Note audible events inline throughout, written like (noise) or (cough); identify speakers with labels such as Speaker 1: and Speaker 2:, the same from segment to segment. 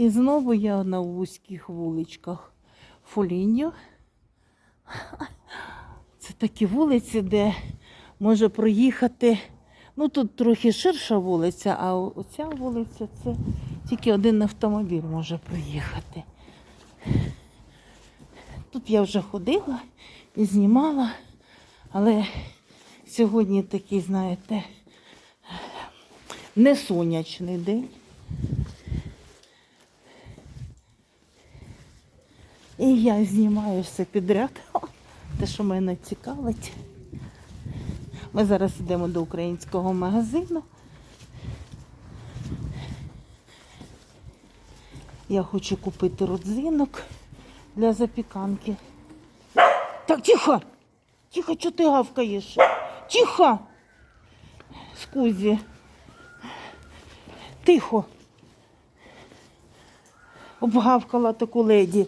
Speaker 1: І знову я на вузьких вуличках Фоліньо. Це такі вулиці, де може проїхати. Ну тут трохи ширша вулиця, а оця вулиця це тільки один автомобіль може проїхати. Тут я вже ходила і знімала, але сьогодні такий, знаєте, не сонячний день. І я знімаю все підряд. (laughs) Те, що мене цікавить. Ми зараз йдемо до українського магазину. Я хочу купити родзинок для запіканки. Так, тихо! Тихо, чого ти гавкаєш? Тихо! Скузі. Тихо. Обгавкала таку леді.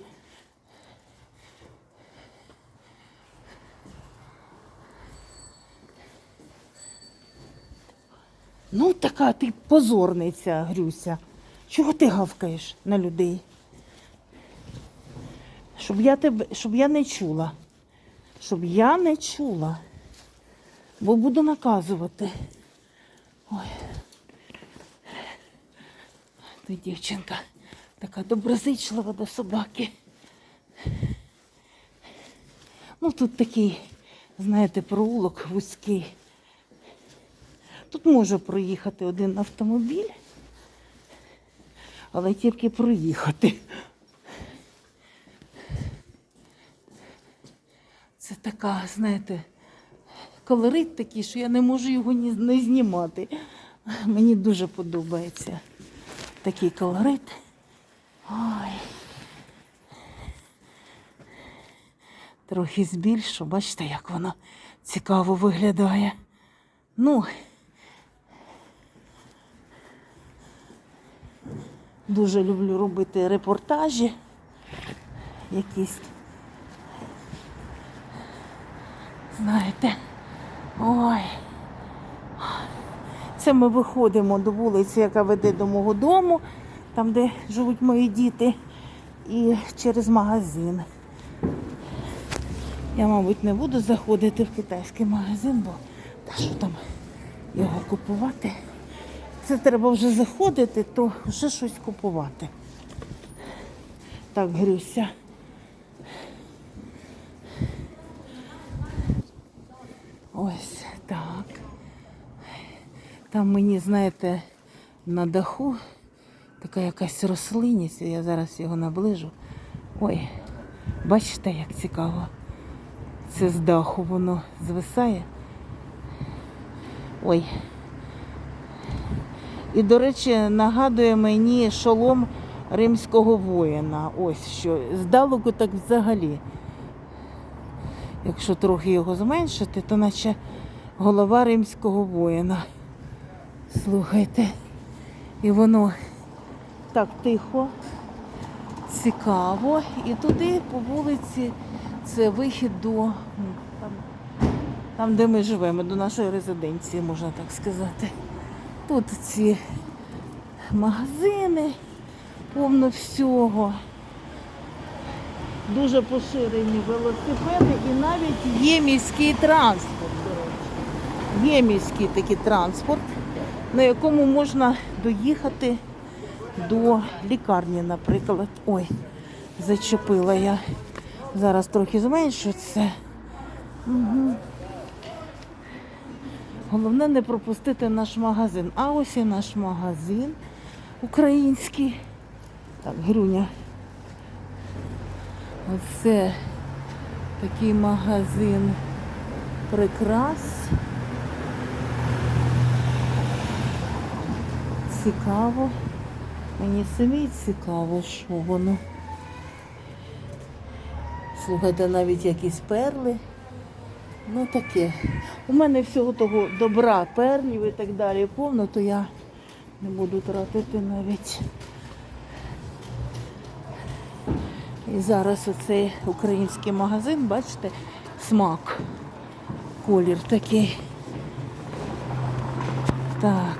Speaker 1: Ну, така ти позорниця, Грюся. Чого ти гавкаєш на людей? Щоб я тебе, щоб я не чула. Щоб я не чула. Бо буду наказувати. Ой. Ти дівчинка така доброзичлива до собаки. Ну, тут такий, знаєте, проулок вузький. Тут може проїхати один автомобіль, але тільки проїхати. Це така, знаєте, колорит такий, що я не можу його не знімати. Мені дуже подобається такий колорит. Ой. Трохи збільшу, бачите, як воно цікаво виглядає. Ну, дуже люблю робити репортажі якісь. Знаєте, ой. Це ми виходимо до вулиці, яка веде до мого дому, там, де живуть мої діти, і через магазин. Я, мабуть, не буду заходити в китайський магазин, бо та що там його купувати. Це треба вже заходити, то вже щось купувати. Так, Грюся. Ось так. Там мені, знаєте, на даху така якась рослинність, я зараз його наближу. Ой, бачите, як цікаво. Це з даху воно звисає. Ой. І, до речі, нагадує мені шолом римського воїна. Ось що. Здалеку так взагалі. Якщо трохи його зменшити, то наче голова римського воїна. Слухайте. І воно так тихо, цікаво. І туди по вулиці це вихід до там, там, де ми живемо, до нашої резиденції, можна так сказати. Тут ці магазини, повно всього. Дуже поширені велосипеди і навіть є міський транспорт. Є міський такий транспорт, на якому можна доїхати до лікарні, наприклад. Ой, зачепила я. Зараз трохи зменшу це. Угу. Головне не пропустити наш магазин. А ось і наш магазин український. Так, Груня. Оце такий магазин прикрас. Цікаво. Мені самі цікаво, що воно. Слухайте, навіть якісь перли. Ну таке. У мене всього того добра, пернів і так далі повно, то я не буду тратити навіть. І зараз оцей український магазин, бачите, смак. Колір такий. Так.